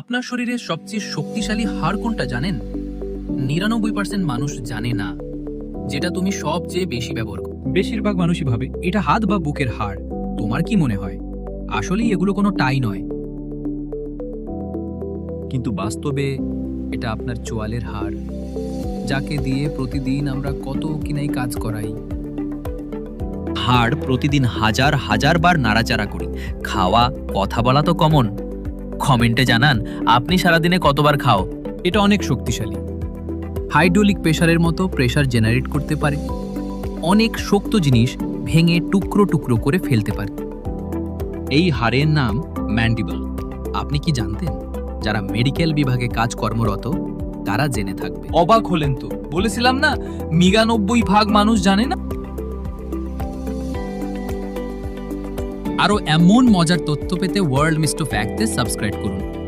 আপনার শরীরের সবচেয়ে শক্তিশালী হাড় কোনটা জানেন? নিরানব্বই পার্সেন্ট মানুষ জানে না, যেটা তুমি সবচেয়ে বেশি ব্যবহার করো। বেশিরভাগ মানুষই ভাবে, এটা হাত বা বুকের হাড়। তোমার কি মনে হয়? আসলেই এগুলো কোনো টাই নয়। কিন্তু বাস্তবে এটা আপনার চোয়ালের হাড়, যাকে দিয়ে প্রতিদিন আমরা কত কিনাই কাজ করাই। হাড় প্রতিদিন হাজার হাজার বার নাড়াচাড়া করি। খাওয়া, কথা বলা তো কমন কমেন্টে জানান, আপনি সারাদিনে কতবার খাও? এটা অনেক শক্তিশালী। হাইড্রোলিক প্রেশারের মতো প্রেশার জেনারেট করতে পারে। অনেক শক্ত জিনিস ভেঙে টুকরো টুকরো করে ফেলতে পারে। এই হাড়ের নাম ম্যান্ডিবল। আপনি কি জানতেন, যারা মেডিকেল বিভাগে কাজ কর্মরত তারা জেনে থাকবে। অবাক হলেন তো। বলেছিলাম না মিগানব্বই ভাগ মানুষ জানে না? আরও এমন মজার তথ্য পেতে ওয়ার্ল্ড মিস্টো ফ্যাক্টে সাবস্ক্রাইব করুন।